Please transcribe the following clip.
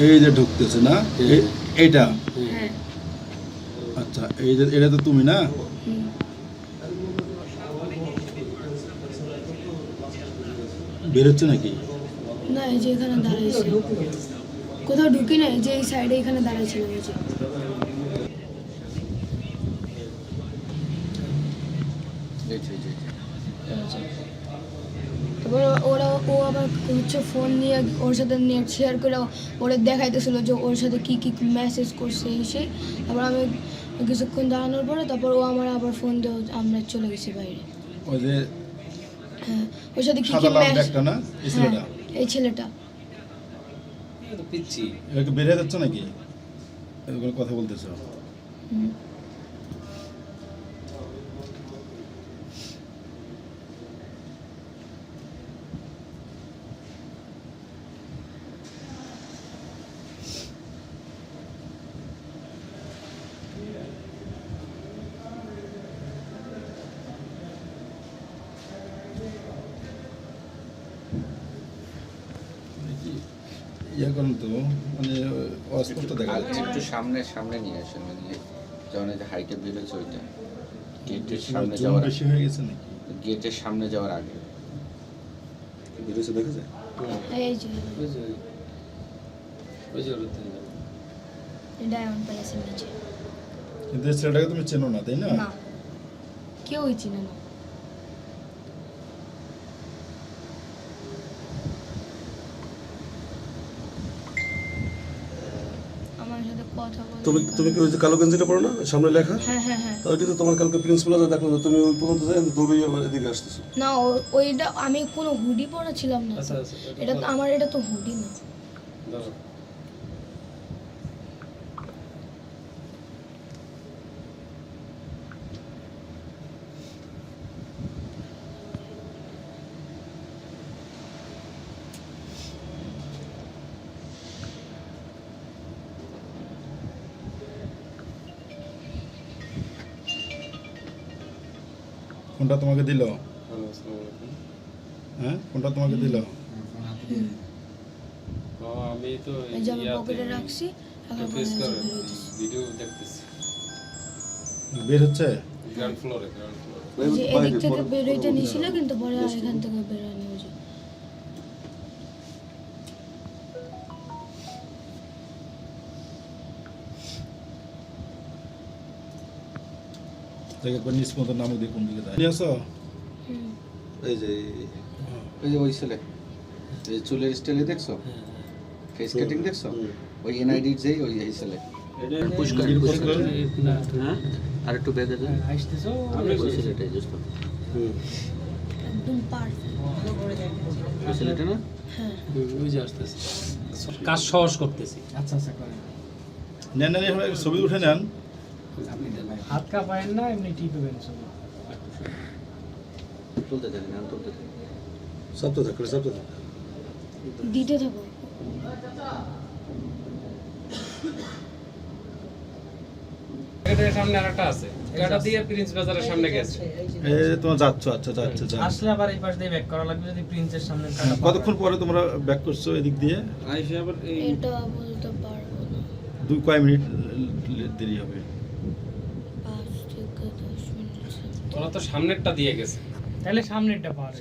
এই যে ঢুকতেছে না? এই- এইটা? হ্যাঁ। আচ্ছা এই যে এটা তো তুমি না। বেরোচ্ছে নাকি? না এই যে এখানে দাঁড়াইছে কোথাও ঢুকি না এই যে এই সাইডে এখানে দাঁড়াইছিলাম এই যে এই যে, এই যে, যে। ওরা ও আবার হচ্ছে ফোন নিয়ে ওর সাথে নেট শেয়ার করে ওরা দেখাইতেছিল যে ওর সাথে কি কি মেসেজ করছে এই সেই। তারপর আমি কিছুক্ষণ দাঁড়ানোর পরে তারপর ও আমার আবার ফোন দিয়ে আমরা চলে গেছি বাইরে। ওই যে হ্যাঁ ওর সাথে কি কি মেসেজ না এই ছেলেটা? এই ছেলেটা। এই পিচ্ছি। বেরিয়ে যাচ্ছে নাকি? কথা বলতেছো ইয়ে করেন তো মানে অস্পষ্ট দেখা যাচ্ছে। একটু সামনে সামনে নিয়ে আসেন মানে যেমন যে হাইটে বেরোচ্ছে ওইটা। গেটের সামনে যাওয়ার বেশি হয়ে গেছে নাকি? গেটের সামনে যাওয়ার আগে। বেরোচ্ছে দেখা যায়? এই যে। ডায়মন্ড প্যালেসের নিচে। কিন্তু এই ছেলেটাকে তুমি চেনো না তাই না? না। কেউই চিনে না আমার সাথে কথা বলে। তুমি তুমি কি ওই যে কালো গেঞ্জিটা পড়ো না? সামনে লেখা? হ্যাঁ হ্যাঁ হ্যাঁ। তো ওইটা তো তোমার কালকে প্রিন্সিপাল আছে দেখো তুমি ওই পর্যন্ত যাই দৌড়িয়ে আমার এদিকে আসতেছো। না ওইটা আমি কোনো হুডি পরা ছিলাম না এটা তো আমার এটা তো হুডি না। কোনটা তোমাকে দিল? হ্যাঁ? কোনটা তোমাকে দিল? আমি তো এই যে আমি পকেটে রাখছি বের ভিডিও দেখতেছি। বের হচ্ছে? গ্রাউন্ড ফ্লোরে গ্রাউন্ড ফ্লোরে এই যে এদিক থেকে বের হইতে নিছিল কিন্তু পরে এখান থেকে বের হয়নি। দেখে একবার নিজ মতো দিয়ে কোন দিকে যায়? নিয়ে এই যে ওই যে ওই ছেলে এই চুলের স্টাইলে দেখছ? ফেস কাটিং দেখছ? ওই এনআইডি যেই ওই এই ছেলে। পুষ্কার আর একটু ওই ছেলেটাই just হুম। একদম পারফেক্ট ওই ছেলেটা না? হ্যাঁ। ওই যে আসতেছে। কাজ সহজ করতেছি। নেন নেন ছবি উঠে নেন। হাত কাঁপায়েন না এমনি টিপে তুলতে থাকেন আমি তুলতে থাকি থাক করে সপ্তাহ থাক। দিতে থাকো। এটার সামনে আরেকটা আছে। এটা দিয়ে প্রিন্স বাজারের সামনে গেছে। এই তোমার যাচ্ছ আচ্ছা যাচ্ছে যাচ্ছে। আসলে আবার এই পাশ দিয়ে ব্যাক করা লাগবে যদি প্রিন্সের সামনে হ্যাঁ, কতক্ষণ পরে তোমরা ব্যাক করছ এদিক দিয়ে? আইসে আবার এটা বলতে পারব না। দুই কয় মিনিট দেরি হবে পাঁচ থেকে দশ মিনিট ওরা তো সামনেরটা দিয়ে গেছে। তাহলে সামনেরটা পাওয়া